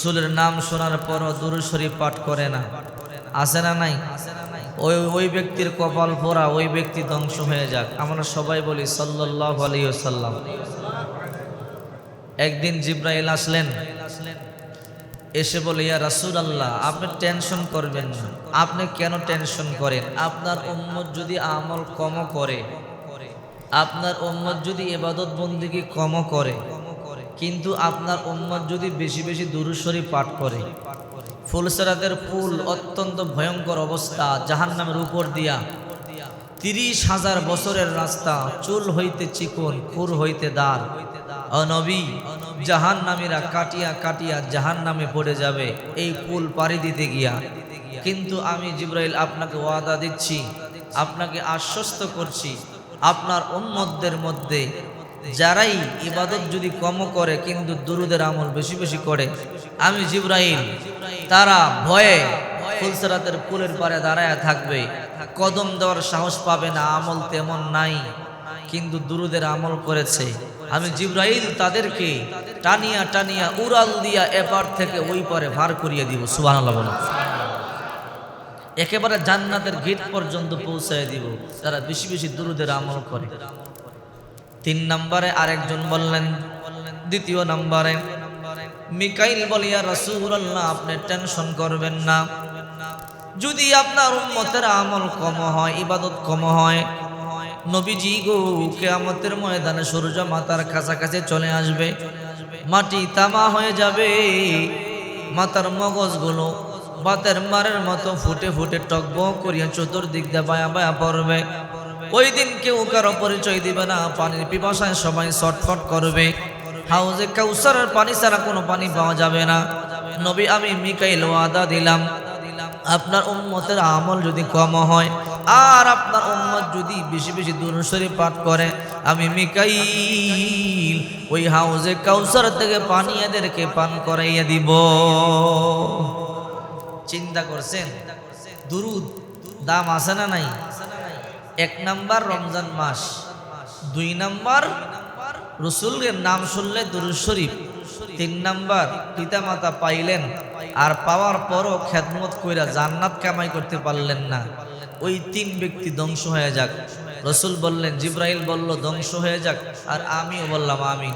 রসুলের নাম শোনার পরও দুরু শরীফ পাঠ করে না। আছে না নাই? ওই ওই ব্যক্তির কপাল পোড়া ওই ব্যক্তি ধ্বংস হয়ে যাক। আমরা সবাই বলি সাল্লাহ আলাইসাল্লাম একদিন জিব্রাইল আসলেন। এসে বলে, ইয়া রাসুল আল্লাহ আপনি টেনশন করবেন না। আপনি কেন টেনশন করেন? আপনার উম্মত যদি আমল কম করে, আপনার উম্মত যদি এবাদত বন্দিকে কম করে কিন্তু আপনার উম্মত যদি বেশি বেশি দুরুস্বরী পাঠ করে ফুলসেরাতের ফুল, অত্যন্ত ভয়ঙ্কর অবস্থা জাহান নামের উপর দিয়া তিরিশ হাজার বছরের রাস্তা, চুল হইতে চিকন খুর হইতে দাঁড়। অনবী জাহান নামীরা কাটিয়া কাটিয়া জাহান নামে পড়ে যাবে, এই পুল পাড়ি দিতে গিয়া। কিন্তু আমি জিব্রাইল আপনাকে ওয়াদা দিচ্ছি, আপনাকে আশ্বস্ত করছি, আপনার উম্মতদের মধ্যে যারাই ইবাদত যদি কম করে, কিন্তু দুরুদের আমল বেশি বেশি করে, আমি জিব্রাইল, তারা ভয়ে ফুলসরাতের পুলের পারে দাঁড়ায় থাকবে। কদম দেওয়ার সাহস পাবে না, আমল তেমন নাই, কিন্তু দুরুদের আমল করেছে। আমি জিব্রাইল তাদেরকে টানিয়া টানিয়া উড়াল দিয়া এপার থেকে ওই পারে ভার করিয়ে দিব সুবাহ একেবারে জান্নাতের গেট পর্যন্ত পৌঁছায় দিব তারা বেশি বেশি দুরুদের আমল করে। তিন নম্বরে আরেকজন বললেন, দ্বিতীয় নম্বরে, মিকাইল বলিয়া রাসূলুল্লাহ, আপনি টেনশন করবেন না। যদি আপনার উন্মতের আমল কম হয়, ইবাদত কম হয়, নবীজি গো, কেয়ামতের ময়দানে সূর্য মাতার কাছাকাছি চলে আসবে। মাটি তামা হয়ে যাবে। মাতার মগজগুলো বাতের মারের মতো ফুটে ফুটে টকবক করিয়া চতুর্দিক দিয়ে বায়া পড়বে। ওই দিন কেউ কারও পরিচয় দিবে না, পানির পিপাসায় সবাই ছটফট করবে। হাউজে কাউসারের পানি ছাড়া কোনো পানি পাওয়া যাবে না। নবী, আমি মিকাইল ওয়াদা দিলাম, আপনার উম্মতের আমল যদি কম হয়, আর আপনার উম্মত যদি বেশি বেশি দুরুশরী পাঠ করে, আমি মিকাইল ওই হাউজে কাউসার থেকে পানি এদেরকে পান করাইয়া দিব। চিন্তা করছেন? দুরুদ দাম আছে না নাই? এক নাম্বার রমজান মাস, দুই নাম্বার রসুলের নাম শুনলে দুরুদ শরীফ, তিন নাম্বার পিতামাতা পাইলেন আর পাওয়ার পরও খেদমত কইরা জান্নাত কামাই করতে পারলেন না। ওই তিন ব্যক্তি ধ্বংস হয়ে যাক। রসুল বললেন, জিব্রাইল বলল, ধ্বংস হয়ে যাক। আর আমিও বললাম আমি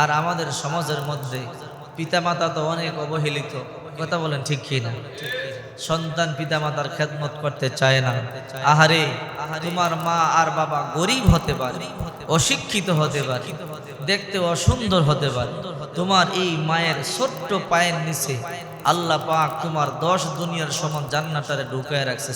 আর আমাদের সমাজের মধ্যে পিতামাতা তো অনেক অবহেলিত। কথা বলেন, ঠিক কি না? সন্তান পিতা মাতার খেদমত করতে চায় না। আহারে, তোমার মা আর বাবা গরিব হতে পারে, অশিক্ষিত হতে পারে, দেখতে অসুন্দর হতে পারে। তোমার এই মায়ের ছোট্ট পায়ের নিচে আল্লাহ পাক তোমার দশ দুনিয়ার সমান জান্নাতারে ঢুকায় রাখছে